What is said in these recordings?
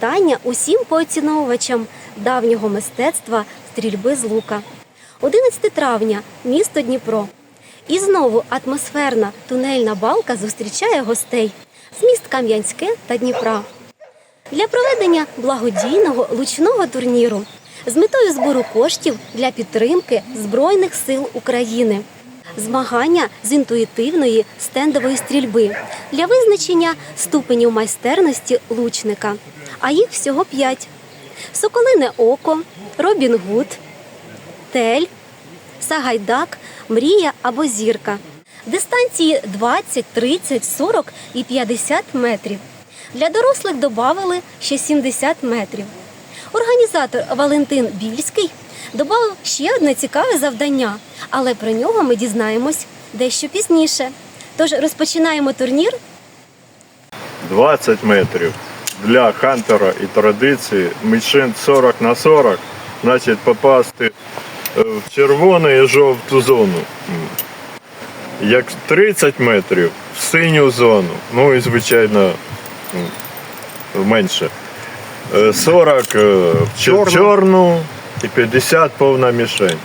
Вітання усім поціновувачам давнього мистецтва стрільби з лука. 11 травня, місто Дніпро. І знову атмосферна тунельна балка зустрічає гостей з міст Кам'янське та Дніпра для проведення благодійного лучного турніру з метою збору коштів для підтримки Збройних сил України. Змагання з інтуїтивної стендової стрільби для визначення ступенів майстерності лучника. А їх всього п'ять: Соколине око, Робін Гуд, Тель, Сагайдак, Мрія або Зірка. Дистанції 20, 30, 40 і 50 метрів. Для дорослих додали ще 70 метрів. Організатор Валентин Більський додав ще одне цікаве завдання, але про нього ми дізнаємось дещо пізніше. Тож розпочинаємо турнір 20 метрів. Для хантера і традиції мішень 40 на 40, значить попасти е, в червону і жовту зону. Як 30 метрів в синю зону, ну і звичайно менше. Е, 40 е, в чор- чорну і 50 повна мішень.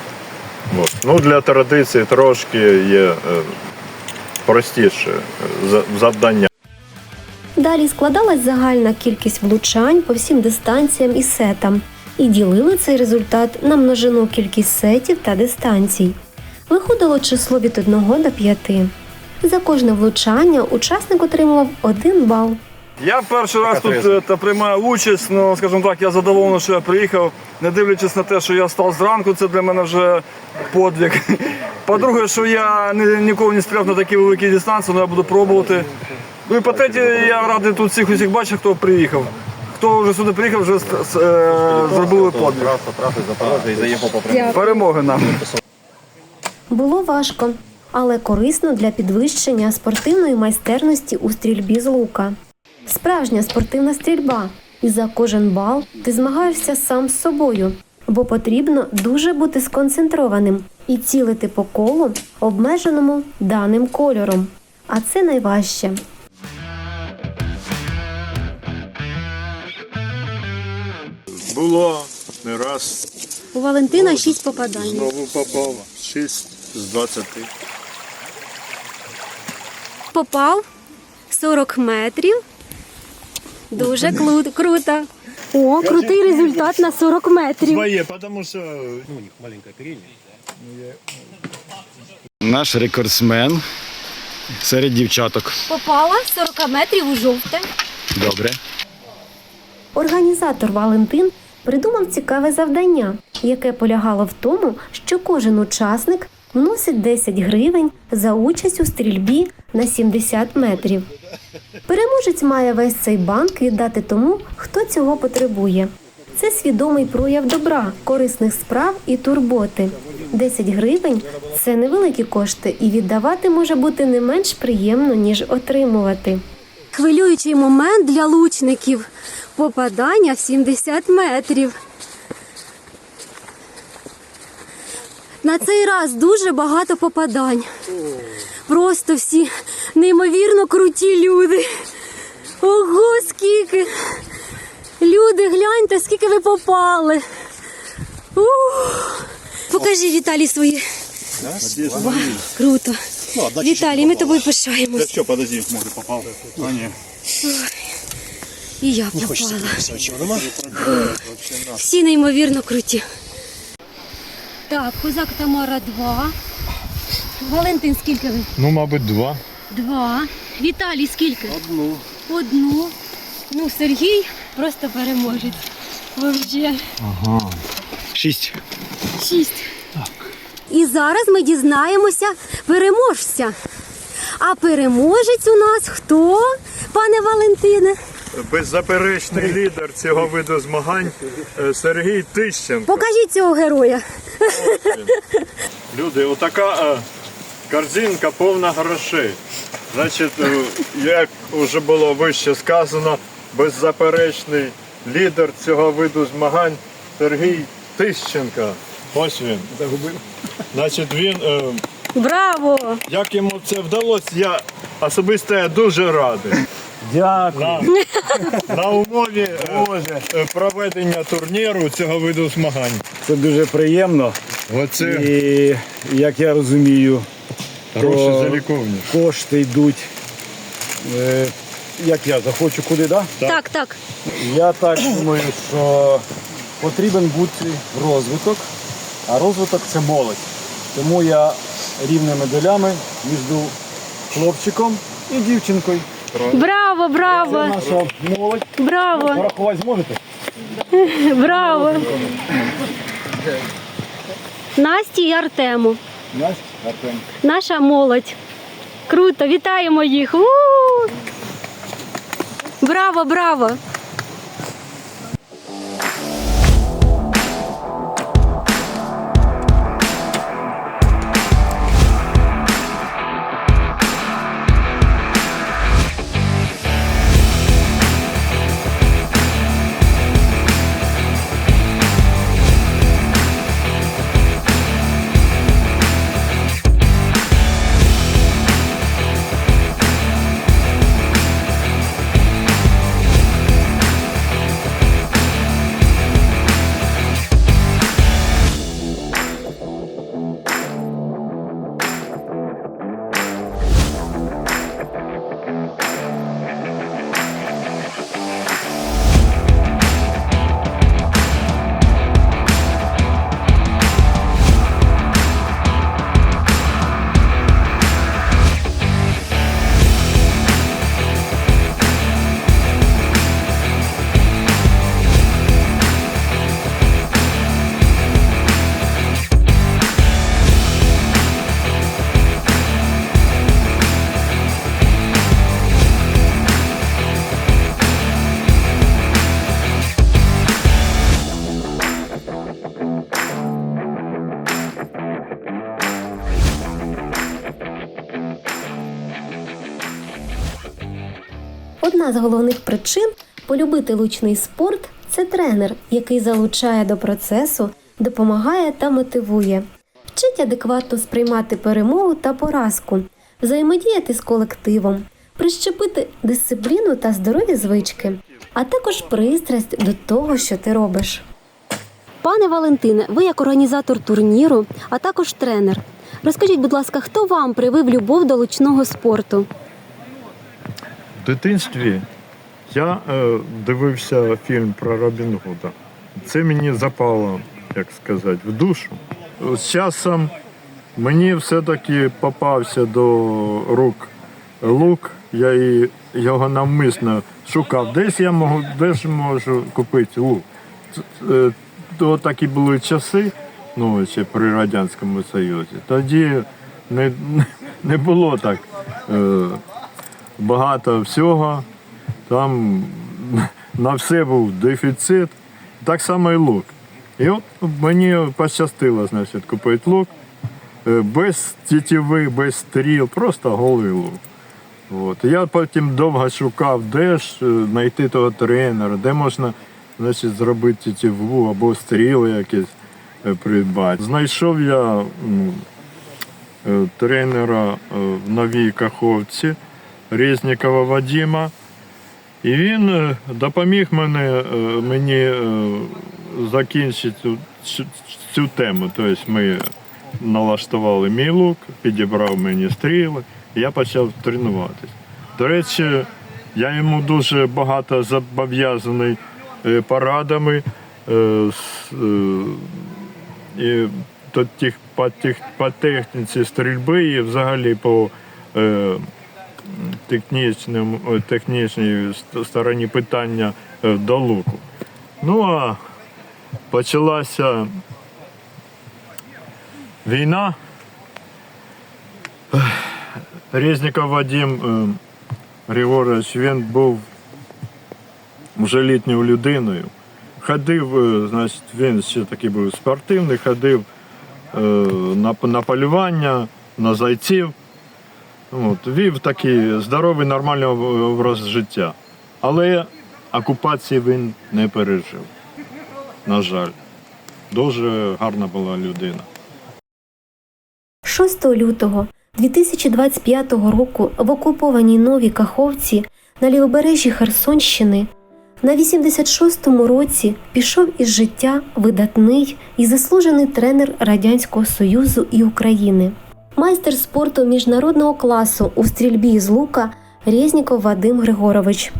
От. Ну, для традиції трошки є е, простіше е, завдання. Далі складалась загальна кількість влучань по всім дистанціям і сетам, і ділили цей результат на множину кількість сетів та дистанцій. Виходило число від 1 до 5. За кожне влучання учасник отримував 1 бал. Я перший раз тут е, та приймаю участь. Ну скажімо так, я задоволений, що я приїхав, не дивлячись на те, що я став зранку. Це для мене вже подвиг. По-друге, що я ні- ніколи не стріляв на такі великі дистанції, але я буду пробувати. Ну і по-третє, я радий тут всіх усіх бачив, хто приїхав. Хто вже сюди приїхав, вже е, зробили подвиг. Перемоги нам. Було важко, але корисно для підвищення спортивної майстерності у стрільбі з лука. Справжня спортивна стрільба, і за кожен бал ти змагаєшся сам з собою, бо потрібно дуже бути сконцентрованим і цілити по колу, обмеженому даним кольором. А це найважче. Було не раз. У Валентина шість попадань. Знову попав. 6 з 20. Попав 40 метрів. Дуже клу- круто. О, крутий результат на 40 метрів. Своє, тому що Наш рекордсмен серед дівчаток. Попала 40 метрів у жовте. Добре. Організатор Валентин придумав цікаве завдання, яке полягало в тому, що кожен учасник вносить 10 гривень за участь у стрільбі на 70 метрів. Переможець має весь цей банк віддати тому, хто цього потребує. Це свідомий прояв добра, корисних справ і турботи. 10 гривень це невеликі кошти, і віддавати може бути не менш приємно, ніж отримувати. Хвилюючий момент для лучників. Попадання в 70 метрів. На цей раз дуже багато попадань. Просто всі неймовірно круті люди. Ого, скільки! Люди, гляньте, скільки ви попали. Ух. Покажи Віталій свої. Вау, круто. Віталій, ми тобою пишаємось. що, подожди, може попав. А ні. І я попала. Всі неймовірно круті. Так, козак Тамара 2. Валентин, скільки ви? Ну, мабуть, два. Два. Віталій, скільки? Одну. Одну. Ну, Сергій просто переможець. Вообще. Шість. Шість. І зараз ми дізнаємося переможця. А переможець у нас хто, пане Валентине? Беззаперечний лідер цього виду змагань е, Сергій Тищенко. Покажіть цього героя. Люди, отака е, корзинка повна грошей. Значить, е, як вже було вище сказано, беззаперечний лідер цього виду змагань Сергій Тищенко. Ось він. Значить, він, Браво! як йому це вдалося, я особисто я дуже радий. Дякую. На умові е, е, проведення турніру цього виду змагань. Це дуже приємно. Оце І як я розумію, гроші то за кошти йдуть. е, Як я захочу куди, да? Так, так. Я так думаю, що потрібен бути розвиток, а розвиток це молодь. Тому я рівними долями між хлопчиком і дівчинкою. Браво, браво, наша молодь. браво, Порахувати зможете? браво. Насті і Артему. Настя, Артем. Наша молодь. Круто, вітаємо їх. у Браво, браво! Одна з головних причин полюбити лучний спорт це тренер, який залучає до процесу, допомагає та мотивує, вчить адекватно сприймати перемогу та поразку, взаємодіяти з колективом, прищепити дисципліну та здорові звички, а також пристрасть до того, що ти робиш. Пане Валентине, ви як організатор турніру, а також тренер. Розкажіть, будь ласка, хто вам привив любов до лучного спорту? В дитинстві я е, дивився фільм про Робін Гуда. Це мені запало, як сказати, в душу. З часом мені все-таки попався до рук лук. Я і його навмисно шукав. Десь я можу, десь можу купити лук. Е, То такі були часи, ну ще при Радянському Союзі. Тоді не, не було так. Е, багато всього. Там на все був дефіцит. Так само і лук. І от мені пощастило, значить, купити лук е, без тітіви, без стріл, просто голий лук. От. Я потім довго шукав, де ж е, знайти того тренера, де можна значить, зробити тітіву або стріли якісь е, придбати. Знайшов я е, тренера в новій Каховці Резнікова Вадима. І він е, допоміг е, мені е, закінчити цю, цю- тему. Тобто ми налаштували мій лук, підібрав мені стріли, і я почав тренуватись. До речі, я йому дуже багато зобов'язаний е, порадами. і по, техніці стрільби і взагалі по технічним, о, технічній стороні питання е, до луку. Ну а почалася війна. Резніков Вадим е, Григорович, він був вже літньою людиною. Ходив, е, значить, він ще такий був спортивний, ходив е, на полювання, на зайців. От, вів такий здоровий, нормальний образ життя. Але окупації він не пережив. На жаль. Дуже гарна була людина. 6 лютого 2025 року в окупованій Новій Каховці на лівобережжі Херсонщини на 86-му році пішов із життя видатний і заслужений тренер Радянського Союзу і України, майстер спорту міжнародного класу у стрільбі з лука Резніков Вадим Григорович.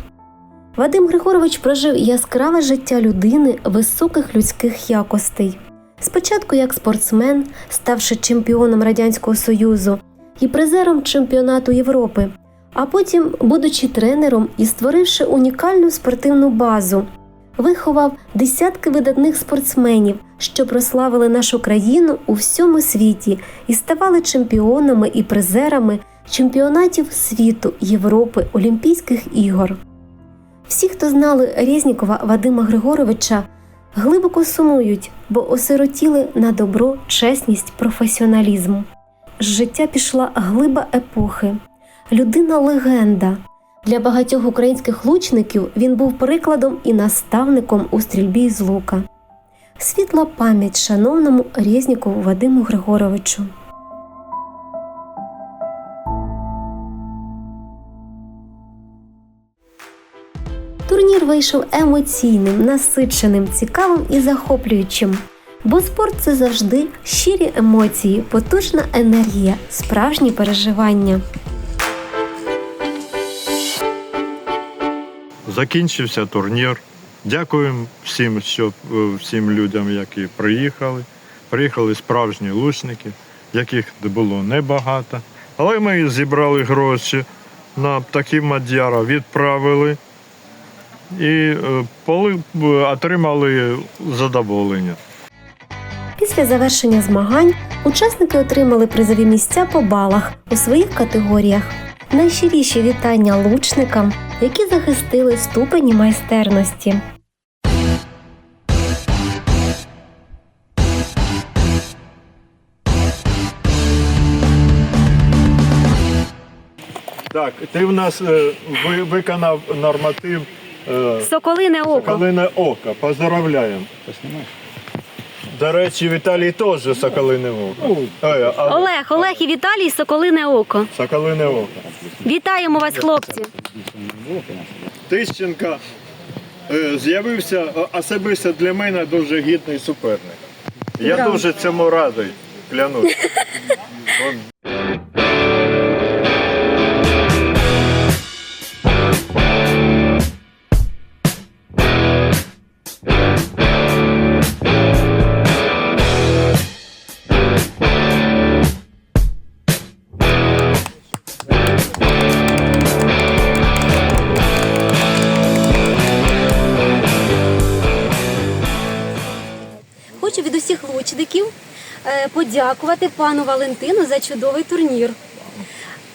Вадим Григорович прожив яскраве життя людини високих людських якостей. Спочатку як спортсмен, ставши чемпіоном Радянського Союзу і призером чемпіонату Європи, а потім, будучи тренером і створивши унікальну спортивну базу, виховав десятки видатних спортсменів, що прославили нашу країну у всьому світі і ставали чемпіонами і призерами чемпіонатів світу, Європи, Олімпійських ігор. Всі, хто знали Резнікова Вадима Григоровича, глибоко сумують, бо осиротіли на добро, чесність, професіоналізм. З життя пішла глиба епохи, людина легенда. Для багатьох українських лучників він був прикладом і наставником у стрільбі з лука. Світла пам'ять шановному Резнікову Вадиму Григоровичу. Турнір вийшов емоційним, насиченим, цікавим і захоплюючим. Бо спорт це завжди щирі емоції, потужна енергія, справжні переживання. Закінчився турнір. Дякуємо всім, що, е, всім людям, які приїхали. Приїхали справжні лучники, яких було небагато. Але ми зібрали гроші на птахів Мадяра, відправили і е, е, отримали задоволення. Після завершення змагань учасники отримали призові місця по балах у своїх категоріях. Найщиріші вітання лучникам, які захистили ступені майстерності. Так, ти в нас е, ви- виконав норматив е, Соколине Соколине око. Поздравляємо. До речі, Віталій теж Соколине око. Ой, а, Олег, Олег і Віталій Соколине око. Соколине око. Вітаємо вас, хлопці! Тищенка е, з'явився особисто для мене дуже гідний суперник. Я дуже цьому радий, клянусь. подякувати пану Валентину за чудовий турнір.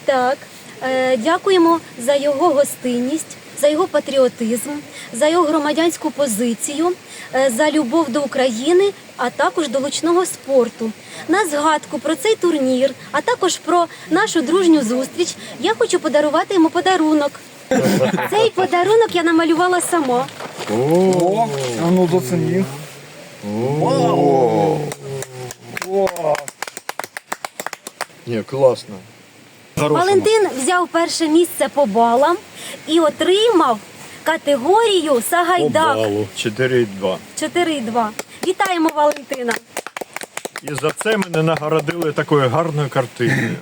Так, е, дякуємо за його гостинність, за його патріотизм, за його громадянську позицію, е, за любов до України, а також до лучного спорту. На згадку про цей турнір, а також про нашу дружню зустріч, я хочу подарувати йому подарунок. Цей подарунок я намалювала сама. О, а ну зацінім. Ні, класно. Валентин взяв перше місце по балам і отримав категорію Сагайдак Балу 4,2. 4,2. Вітаємо Валентина! І за це мене нагородили такою гарною картиною.